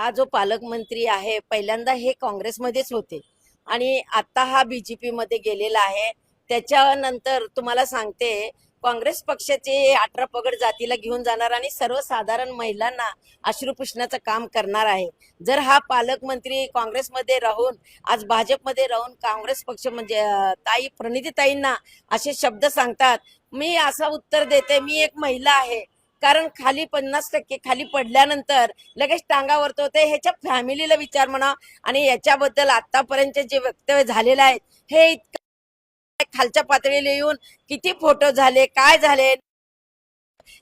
हा जो पालकमंत्री आहे पहिल्यांदा हे काँग्रेसमध्येच होते. आणि आता हा बीजेपीमध्ये गेलेला आहे. त्याच्यानंतर तुम्हाला सांगते काँग्रेस पक्षाचे अठरा पगड जातीला घेऊन जाणार आणि सर्वसाधारण महिलांना अश्रू काम करणार आहे. जर हा पालकमंत्री काँग्रेसमध्ये राहून आज भाजपमध्ये राहून काँग्रेस पक्ष म्हणजे ताई प्रणितीताईंना असे शब्द सांगतात मी असं उत्तर देते मी एक महिला आहे. कारण खाली पन्नास टक्के खाली पडल्यानंतर लगेच टांगावर ते ह्याच्या फॅमिलीला विचार म्हणा आणि याच्याबद्दल आतापर्यंत जे वक्तव्य झालेलं आहे हे इतकं खालच्या पातळीला येऊन किती फोटो झाले काय झाले?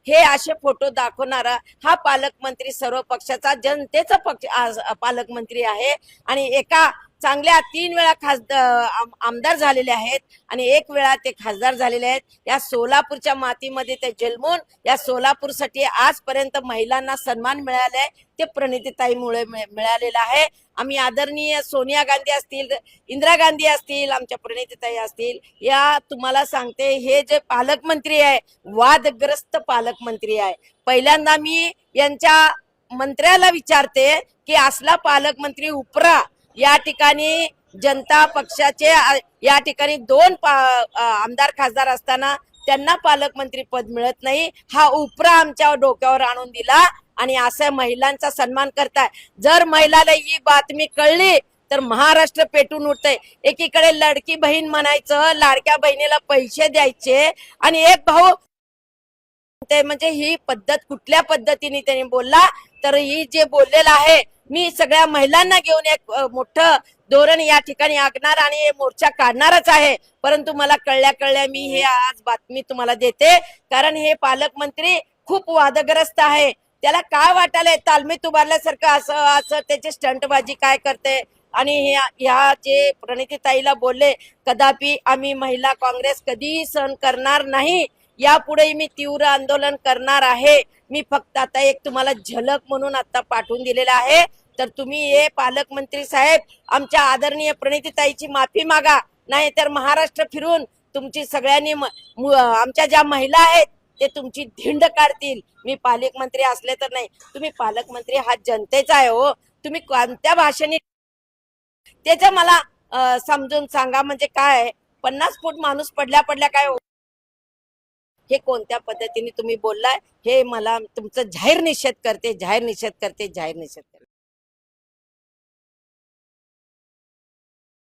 हे असे फोटो दाखवणारा हा पालकमंत्री सर्व पक्षाचा जनतेचा पक्ष आज पालकमंत्री आहे. आणि एका चांगल्या तीन वेळा खासदार आमदार झालेले आहेत आणि एक वेळा ते खासदार झालेले आहेत. या सोलापूरच्या मातीमध्ये ते जन्मून या सोलापूरसाठी आजपर्यंत महिलांना सन्मान मिळालाय. ते प्रणितीताईमुळे मिळालेलं आहे. आम्ही आदरणीय सोनिया गांधी असतील इंदिरा गांधी असतील आमच्या प्रणितीताई असतील या तुम्हाला सांगते हे जे पालकमंत्री आहे वादग्रस्त पालकमंत्री आहे. पहिल्यांदा मी यांच्या मंत्र्याला विचारते की असला पालकमंत्री उपरा या ठिकाणी जनता पक्षाचे या ठिकाणी दोन आमदार खासदार असताना त्यांना पालकमंत्री पद मिळत नाही. हा उपरा आमच्या डोक्यावर आणून दिला आणि असं महिलांचा सन्मान करताय. जर महिलाला ही बातमी कळली तर महाराष्ट्र पेटून उठतंय. एकीकडे लडकी बहीण म्हणायचं लाडक्या बहिणीला पैसे द्यायचे आणि एक भाऊ ते म्हणजे ही पद्धत कुठल्या पद्धतीने त्यांनी बोलला? तर ही जे बोललेलं आहे मी सगळ्या महिलांना घेऊन एक मोठं धोरण या ठिकाणी आखणार आणि मोर्चा काढणारच आहे. परंतु मला कळल्या कळल्या मी हे आज बातमी तुम्हाला देते. कारण हे पालकमंत्री खूप वादग्रस्त आहे. त्याला काय वाटायलंय? तालमीत उभारल्यासारखं असं असं त्याची स्टंटबाजी काय करते? आणि ह्या ह्या जे प्रणितीताईला बोलले कदापि आम्ही महिला काँग्रेस कधीही सहन करणार नाही. यापुढे मी तीव्र आंदोलन करणार आहे. मी फक्त आता एक तुम्हाला झलक म्हणून आता पाठवून दिलेला आहे. तर तुम्ही हे पालकमंत्री साहेब आमच्या आदरणीय प्रणितीताईची माफी मागा. नाही तर महाराष्ट्र फिरून तुमची सगळ्यांनी आमच्या ज्या महिला आहेत ते तुमची धिंड काढतील. मी पालकमंत्री असले तर नाही. तुम्ही पालकमंत्री हा जनतेचा आहे हो. तुम्ही कोणत्या भाषेने त्याचं मला समजून सांगा म्हणजे काय पन्नास फूट माणूस पडल्या पडल्या काय हो? हे कोणत्या पद्धतीने तुम्ही बोललाय हे मला तुमचं जाहीर निषेध करते जाहीर निषेध करते जाहीर निषेध करते.